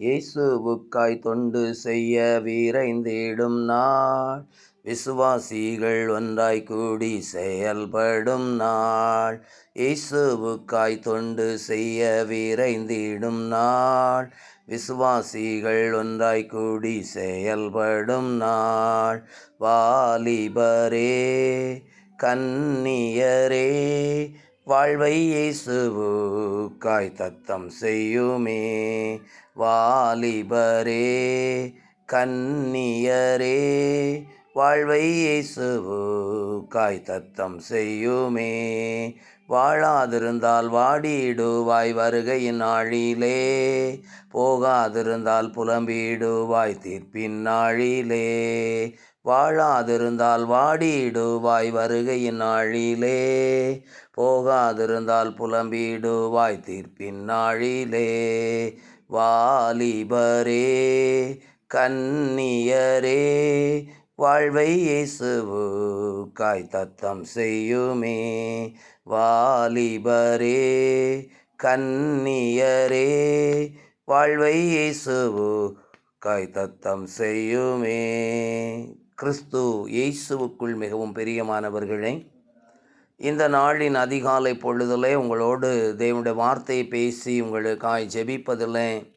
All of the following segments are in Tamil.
இயேசுவுக்காய் தொண்டு செய்ய வீரைந்தேடும் நாள். விசுவாசிகள் ஒன்றாய் கூடி செயல்படும் நாள். இயேசுவுக்காய் தொண்டு செய்ய விரைந்திடும் நாள். விசுவாசிகள் ஒன்றாய் கூடி செயல்படும் நாள். வாலிபரே கன்னியரே வாழ்வை இயேசுவுக்காய் தத்தம் செய்யுமே. வாலிபரே கன்னியரே வாழ்வை இயேசுவுக்காய் தத்தம் செய்யுமே. வாழாதிருந்தால் வாடிடுவாய் வருகையின் நாளிலே போகாதிருந்தால் புலம்பிடுவாய் தீர்ப்பின் நாளிலே வாழாதிருந்தால் வாடிடுவாய் வருகையின் நாளிலே போகாதிருந்தால் புலம்பிடுவாய் தீர்ப்பின் நாளிலே வாலிபரே கன்னியரே வாழ்வை இயேசுவு காய் தத்தம் செய்யுமே. வாலிபரே கன்னியரே வாழ்வை இயேசுவு காய் தத்தம் செய்யுமே. கிறிஸ்து இயேசுவுக்குள் மிகவும் பெரியமானவர்களே இந்த நாளின் அதிகாலை பொழுதிலே உங்களோடு தேவனுடைய வார்த்தையை பேசி உங்களுக்காய் ஜெபிப்பதில்லை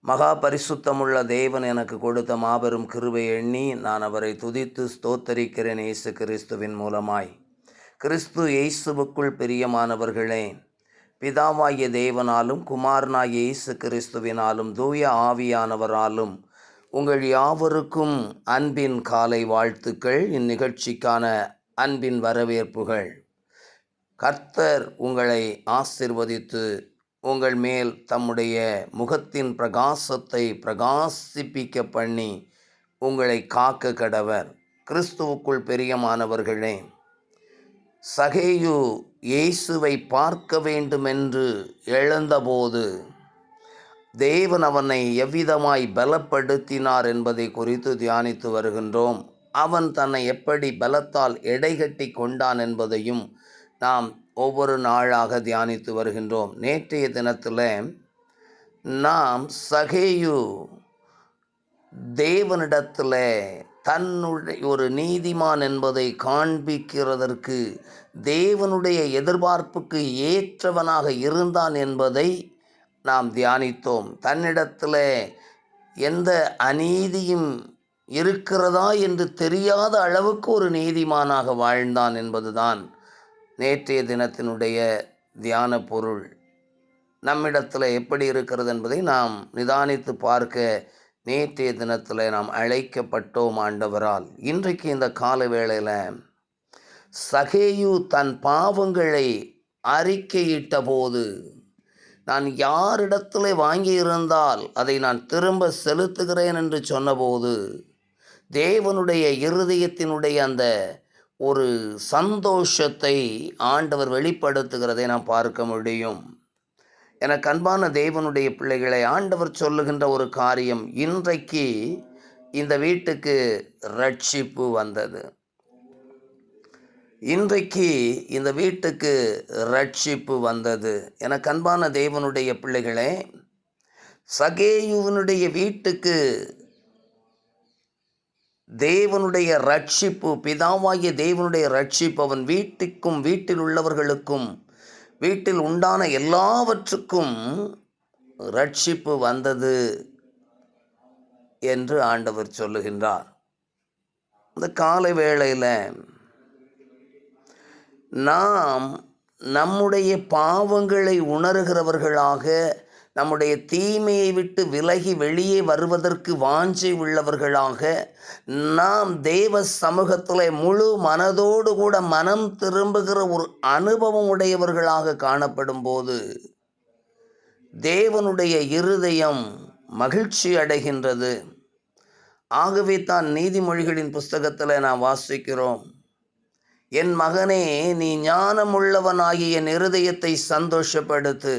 மகா பரிசுத்தமுள்ள தேவன் எனக்கு கொடுத்த மாபெரும் கிருவை எண்ணி நான் அவரை துதித்து ஸ்தோத்தரிக்கிறேன் இயேசு கிறிஸ்துவின் மூலமாய். கிறிஸ்து இயேசுவுக்குள் பிரியமானவர்களே பிதாவாகிய தேவனாலும் குமாரனாகிய இயேசு கிறிஸ்துவினாலும் தூய ஆவியானவராலும் உங்கள் யாவருக்கும் அன்பின் காலை வாழ்த்துக்கள். இந்நிகழ்ச்சிக்கான அன்பின் வரவேற்புகள். கர்த்தர் உங்களை ஆசிர்வதித்து உங்கள் மேல் தம்முடைய முகத்தின் பிரகாசத்தை பிரகாசிப்பிக்க பண்ணி உங்களை காக்க கடவர். கிறிஸ்துவுக்குள் பெரியமானவர்களே சகேயு இயேசுவை பார்க்க வேண்டுமென்று எழுந்தபோது தேவன் அவனை எவ்விதமாய் பலப்படுத்தினார் என்பதை குறித்து தியானித்து வருகின்றோம். அவன் தன்னை எப்படி பலத்தால் எடைகட்டி கொண்டான் என்பதையும் நாம் ஒவ்வொரு நாளாக தியானித்து வருகின்றோம். நேற்றைய தினத்தில் நாம் சகேயு தேவனிடத்தில் தன்னுடைய ஒரு நீதிமான் என்பதை காண்பிக்கிறதற்கு தேவனுடைய எதிர்பார்ப்புக்கு ஏற்றவனாக இருந்தான் என்பதை நாம் தியானித்தோம். தன்னிடத்தில் எந்த அநீதியும் இருக்கிறதா என்று தெரியாத அளவுக்கு ஒரு நீதிமானாக வாழ்ந்தான் என்பதுதான் நேற்றைய தினத்தினுடைய தியான பொருள். நம்மிடத்தில் எப்படி இருக்கிறது என்பதை நாம் நிதானித்து பார்க்க நேற்றைய தினத்தில் நாம் அழைக்கப்பட்டோம் ஆண்டவரால். இன்றைக்கு இந்த கால வேளையில் சகேயு தன் பாவங்களை அறிக்கையிட்ட போது நான் யாரிடத்தில் வாங்கியிருந்தால் அதை நான் திரும்ப செலுத்துகிறேன் என்று சொன்னபோது தேவனுடைய இருதயத்தினுடைய அந்த ஒரு சந்தோஷத்தை ஆண்டவர் வெளிப்படுத்துகிறதை நாம் பார்க்க முடியும். எனக்கு அன்பான தேவனுடைய பிள்ளைகளை ஆண்டவர் சொல்லுகின்ற ஒரு காரியம் இன்றைக்கு இந்த வீட்டுக்கு ரட்சிப்பு வந்தது. இன்றைக்கு இந்த வீட்டுக்கு ரட்சிப்பு வந்தது. எனக்கு அன்பான தேவனுடைய பிள்ளைகளே சகேயுவனுடைய வீட்டுக்கு தேவனுடைய ரட்சிப்பு பிதாவாகிய தேவனுடைய ரட்சிப்பு அவன் வீட்டுக்கும் வீட்டில் உள்ளவர்களுக்கும் வீட்டில் உண்டான எல்லாவற்றுக்கும் ரட்சிப்பு வந்தது என்று ஆண்டவர் சொல்லுகின்றார். இந்த காலை வேளையில் நாம் நம்முடைய பாவங்களை உணர்கிறவர்களாக நம்முடைய தீமையை விட்டு விலகி வெளியே வருவதற்கு வாஞ்சை உள்ளவர்களாக நாம் தேவ சமூகத்தில் முழு மனதோடு கூட மனம் திரும்புகிற ஒரு அனுபவம் உடையவர்களாக காணப்படும் போது தேவனுடைய இருதயம் மகிழ்ச்சி அடைகின்றது. ஆகவே தான் நீதிமொழிகளின் புஸ்தகத்தில் நாம் வாசிக்கிறோம். என் மகனே நீ ஞானமுள்ளவனாகிய என் இருதயத்தை சந்தோஷப்படுத்து.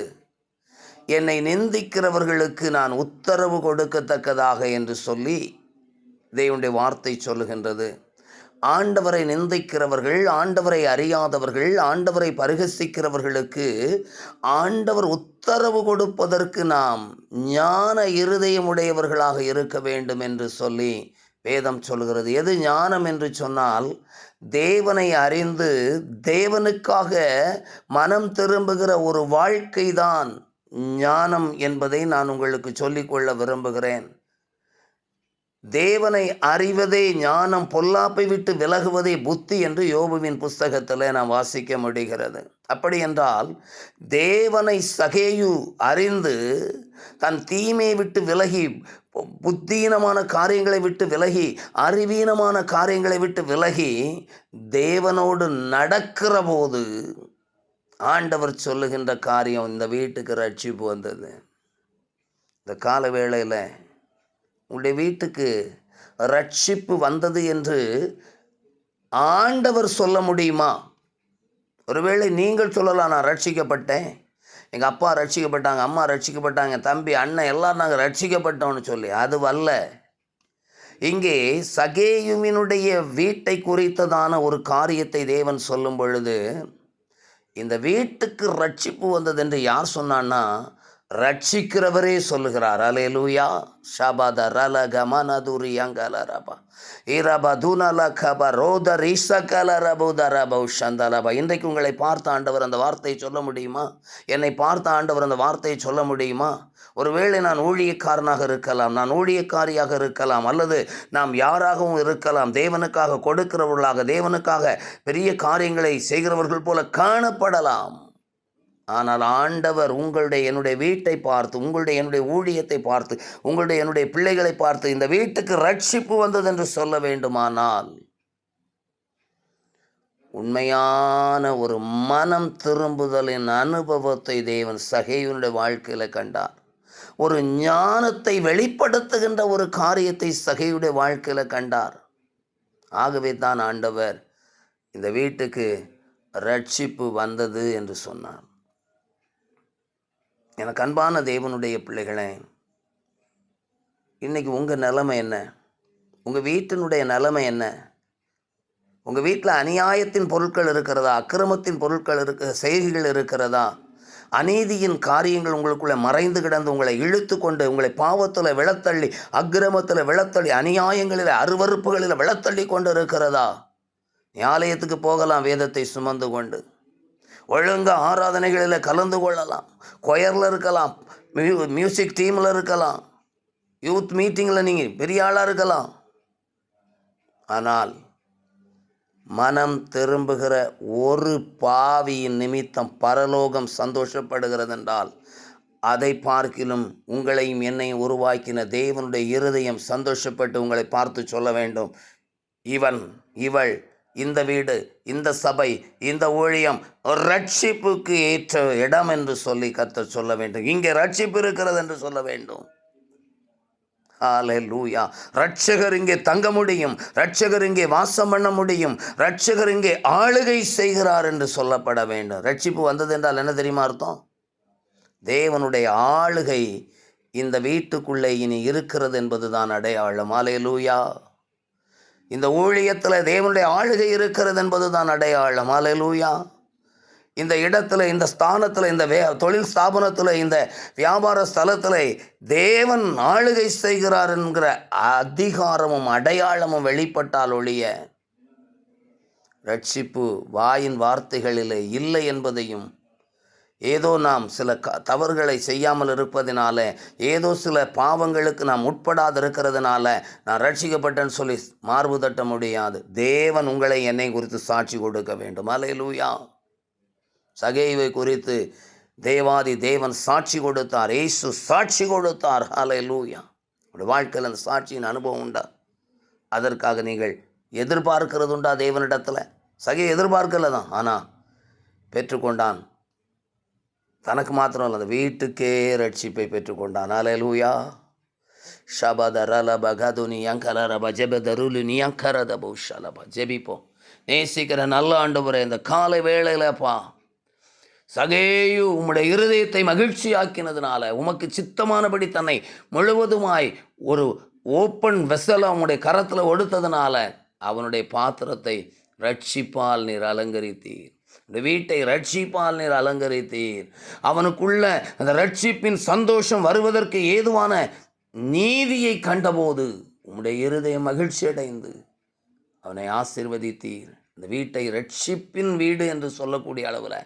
என்னை நிந்திக்கிறவர்களுக்கு நான் உத்தரவு கொடுக்கத்தக்கதாக என்று சொல்லி தேவனுடைய வார்த்தை சொல்லுகின்றது. ஆண்டவரை நிந்திக்கிறவர்கள் ஆண்டவரை அறியாதவர்கள் ஆண்டவரை பரிகசிக்கிறவர்களுக்கு ஆண்டவர் உத்தரவு கொடுப்பதற்கு நாம் ஞான இருதயமுடையவர்களாக இருக்க வேண்டும் என்று சொல்லி வேதம் சொல்கிறது எது ஞானம் என்று சொன்னால் தேவனை அறிந்து தேவனுக்காக மனம் திரும்புகிற ஒரு வாழ்க்கைதான் ஞானம் என்பதை நான் உங்களுக்கு சொல்லிக்கொள்ள விரும்புகிறேன். தேவனை அறிவதே ஞானம் பொல்லாப்பை விட்டு விலகுவதே புத்தி என்று யோபுவின் புஸ்தகத்தில் நாம் வாசிக்க முடிகிறது. அப்படி என்றால் தேவனை சகேயு அறிந்து தன் தீமையை விட்டு விலகி புத்தீனமான காரியங்களை விட்டு விலகி அறிவீனமான காரியங்களை விட்டு விலகி தேவனோடு நடக்கிற போது ஆண்டவர் சொல்லுகின்ற காரியம் இந்த வீட்டுக்கு ரட்சிப்பு வந்தது. இந்த கால வேளையில் உங்களுடைய வீட்டுக்கு ரட்சிப்பு வந்தது என்று ஆண்டவர் சொல்ல முடியுமா? ஒருவேளை நீங்கள் சொல்லலாம் நான் ரட்சிக்கப்பட்டேன். எங்கள் அப்பா ரட்சிக்கப்பட்டாங்க அம்மா ரட்சிக்கப்பட்டாங்க தம்பி அண்ணன் எல்லாம் நாங்கள் ரட்சிக்கப்பட்டோம்னு சொல்லி. அது வல்ல. இங்கே சகேயுமினுடைய வீட்டை குறித்ததான ஒரு காரியத்தை தேவன் சொல்லும் பொழுது இந்த வீட்டுக்கு ரட்சிப்பு வந்தது என்று யார் சொன்னான்னா ரட்சிக்கிறவரே சொல்லுகிறார். அலேலூயா ஷாபாத ரல கமனதுரி அங்கல ரபா இரபா தூனல கப ரோத ரிசகல ரபுத ரபௌ சந்தலபா இன்றைக்கு உங்களை பார்த்த ஆண்டவர் அந்த வார்த்தையை சொல்ல முடியுமா? என்னை பார்த்த ஆண்டவர் அந்த வார்த்தையை சொல்ல முடியுமா? ஒருவேளை நான் ஊழியக்காரனாக இருக்கலாம் நான் ஊழியக்காரியாக இருக்கலாம் அல்லது நாம் யாராகவும் இருக்கலாம் தேவனுக்காக கொடுக்கிறவர்களாக தேவனுக்காக பெரிய காரியங்களை செய்கிறவர்கள் போல காணப்படலாம். ஆனால் ஆண்டவர் உங்களுடைய என்னுடைய வீட்டை பார்த்து உங்களுடைய என்னுடைய ஊழியத்தை பார்த்து உங்களுடைய என்னுடைய பிள்ளைகளை பார்த்து இந்த வீட்டுக்கு ரட்சிப்பு வந்தது என்று சொல்ல வேண்டுமானால் உண்மையான ஒரு மனம் திரும்புதலின் அனுபவத்தை தேவன் சகைவனுடைய வாழ்க்கையில் கண்டார். ஒரு ஞானத்தை வெளிப்படுத்துகின்ற ஒரு காரியத்தை சகையுடைய வாழ்க்கையில் கண்டார். ஆகவே தான் ஆண்டவர் இந்த வீட்டுக்கு ரட்சிப்பு வந்தது என்று சொன்னார். எனக்கு அன்பான தேவனுடைய பிள்ளைகளே இன்றைக்கி உங்கள் நிலைமை என்ன? உங்கள் வீட்டினுடைய நிலைமை என்ன? உங்கள் வீட்டில் அநியாயத்தின் பொருட்கள் இருக்கிறதா? அக்கிரமத்தின் பொருட்கள் இருக்க செய்கைகள் இருக்கிறதா? அநீதியின் காரியங்கள் உங்களுக்குள்ளே மறைந்து கிடந்து உங்களை இழுத்து கொண்டு உங்களை பாவத்தில் விளத்தள்ளி அக்கிரமத்தில் விளத்தள்ளி அநியாயங்களில் அருவறுப்புகளில் விளத்தள்ளி கொண்டு இருக்கிறதா ஆலயத்துக்கு போகலாம் வேதத்தை சுமந்து கொண்டு. ஒழுங்க ஆராதனைகளில் கலந்து கொள்ளலாம். கொயரில் இருக்கலாம். மியூ மியூசிக் டீமில் இருக்கலாம். யூத் மீட்டிங்கில் நீங்கள் பெரிய ஆளாக இருக்கலாம். ஆனால் மனம் திரும்புகிற ஒரு பாவியின் நிமித்தம் பரலோகம் சந்தோஷப்படுகிறது என்றால் அதை பார்க்கிலும் உங்களையும் என்னையும் உருவாக்கின தேவனுடைய இருதயம் சந்தோஷப்பட்டு உங்களை பார்த்து சொல்ல வேண்டும். இவன் இவள் இந்த வீடு இந்த சபை இந்த ஊழியம் ரட்சிப்புக்கு ஏற்ற இடம் என்று சொல்லி கத்த சொல்ல வேண்டும். இங்கே ரட்சிப்பு இருக்கிறது என்று சொல்ல வேண்டும். லூயா ரட்சகர் இங்கே தங்க முடியும் ரட்சகர் இங்கே வாசம் பண்ண முடியும் ரட்சகர் இங்கே ஆளுகை செய்கிறார் என்று சொல்லப்பட வேண்டும். ரட்சிப்பு வந்தது என்றால் என்ன தெரியுமா அர்த்தம்? தேவனுடைய ஆளுகை இந்த வீட்டுக்குள்ளே இனி இருக்கிறது என்பதுதான் அடையாளம். லூயா இந்த ஊழியத்தில் தேவனுடைய ஆளுகை இருக்கிறது என்பது தான் அடையாளம். அலையலூயா இந்த இடத்துல இந்த ஸ்தானத்தில் இந்த வே தொழில் ஸ்தாபனத்தில் இந்த வியாபார ஸ்தலத்தில் தேவன் ஆளுகை செய்கிறார் என்கிற அதிகாரமும் அடையாளமும் வெளிப்பட்டால் ஒழிய ரட்சிப்பு வாயின் வார்த்தைகளில் இல்லை என்பதையும் ஏதோ நாம் சில க தவறுகளை செய்யாமல் இருப்பதினால ஏதோ சில பாவங்களுக்கு நாம் உட்படாது இருக்கிறதுனால நான் ரட்சிக்கப்பட்டேன்னு சொல்லி மார்பு தட்ட முடியாது. தேவன் உங்களை என்னை குறித்து சாட்சி கொடுக்க வேண்டும். அலையலூயா சகைவை குறித்து தேவாதி தேவன் சாட்சி கொடுத்தார். ஏசு சாட்சி கொடுத்தார். அலையலூயா உடைய வாழ்க்கையில் அந்த சாட்சியின் அனுபவம் உண்டா? அதற்காக நீங்கள் எதிர்பார்க்கிறது உண்டா தேவனிடத்தில்? சகை எதிர்பார்க்கல தான் ஆனால் பெற்றுக்கொண்டான். தனக்கு மாத்திரம் இல்லை அந்த வீட்டுக்கே ரட்சிப்பை பெற்றுக்கொண்டான். அலையலூயா ஷபத ரலப கதுனி அங்கரப ஜெபதருலு நீ அங்கரத பௌஷலபா ஜெபிப்போம் நேசிக்கிற நல்ல ஆண்டவரே இந்த காலை வேளையிலப்பா சகேயு உம்முடைய இருதயத்தை மகிழ்ச்சியாக்கினதுனால உமக்கு சித்தமானபடி தன்னை முழுவதுமாய் ஒரு ஓப்பன் வெசலை அவனுடைய கரத்தில் ஒடுத்ததுனால அவனுடைய பாத்திரத்தை ரட்சிப்பால் நீர் அலங்கரித்தீர். இந்த வீட்டை ரட்சிப்பால் நீர் அலங்கரித்தீர். அவனுக்குள்ள அந்த ரட்சிப்பின் சந்தோஷம் வருவதற்கு ஏதுவான நீதியை கண்டபோது உம்முடைய இருதய மகிழ்ச்சி அடைந்து அவனை ஆசிர்வதித்தீர். இந்த வீட்டை ரட்சிப்பின் வீடு என்று சொல்லக்கூடிய அளவில்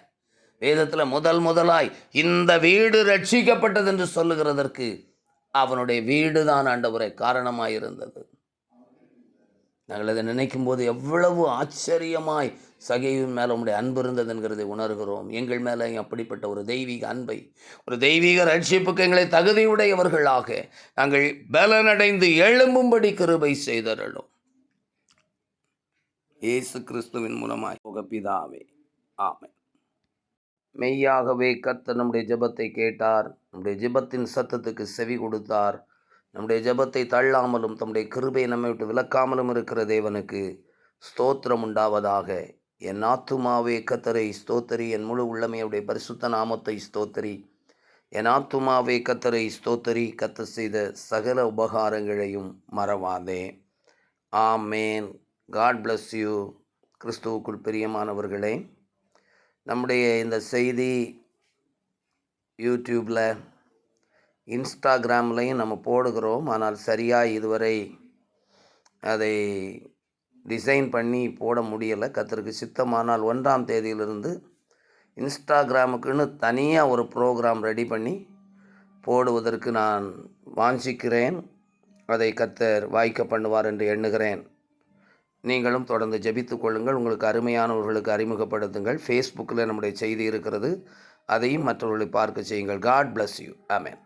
வேதத்தில் முதல் முதலாய் இந்த வீடு ரட்சிக்கப்பட்டது என்று சொல்லுகிறதற்கு அவனுடைய வீடு தான் ஆண்டவரை காரணமாக இருந்தது நாங்கள் அதை நினைக்கும் போது எவ்வளவு ஆச்சரியமாய் சகையின் மேலே உங்களுடைய அன்பு இருந்தது என்கிறதை உணர்கிறோம். எங்கள் மேலே அப்படிப்பட்ட ஒரு தெய்வீக அன்பை ஒரு தெய்வீக ரட்சிப்புக்கு எங்களை தகுதியுடையவர்களாக நாங்கள் பலனடைந்து எழும்பும்படி கிருபை செய்தரலும் இயேசு கிறிஸ்துவின் மூலமாய் புகப்பிதாவே ஆமை மெய்யாகவே கத்த நம்முடைய ஜெபத்தை கேட்டார். நம்முடைய ஜெபத்தின் சத்தத்துக்கு செவி கொடுத்தார். நம்முடைய ஜெபத்தை தள்ளாமலும் தம்முடைய கிருபை நம்மை விட்டு விலக்காமலும் இருக்கிற தேவனுக்கு ஸ்தோத்திரம் உண்டாவதாக என் ஆத்துமாவே கத்தரை ஸ்தோத்தரி. என் முழு உள்ளமையுடைய பரிசுத்த நாமத்தை ஸ்தோத்தரி. என் ஆத்துமாவே கத்தரை ஸ்தோத்தரி. கத்த செய்த சகல உபகாரங்களையும் மறவாதே. ஆமேன். காட் பிளஸ் யூ கிறிஸ்துவுக்குள் பிரியமானவர்களே நம்முடைய இந்த செய்தி யூடியூப்பில் இன்ஸ்டாகிராம்லையும் நம்ம போடுகிறோம். ஆனால் சரியாக இதுவரை அதை டிசைன் பண்ணி போட முடியலை. கத்தருக்கு சித்தமானால் ஒன்றாம் தேதியிலிருந்து இன்ஸ்டாகிராமுக்குன்னு தனியாக ஒரு ப்ரோக்ராம் ரெடி பண்ணி போடுவதற்கு நான் வாஞ்சிக்கிறேன். அதை கத்தர் வாய்க்க பண்ணுவார் என்று எண்ணுகிறேன். நீங்களும் தொடர்ந்து ஜபித்து கொள்ளுங்கள். உங்களுக்கு அருமையானவர்களுக்கு அறிமுகப்படுத்துங்கள். ஃபேஸ்புக்கில் நம்முடைய செய்தி இருக்கிறது. அதையும் மற்றவர்களை பார்க்க செய்யுங்கள். God bless you amen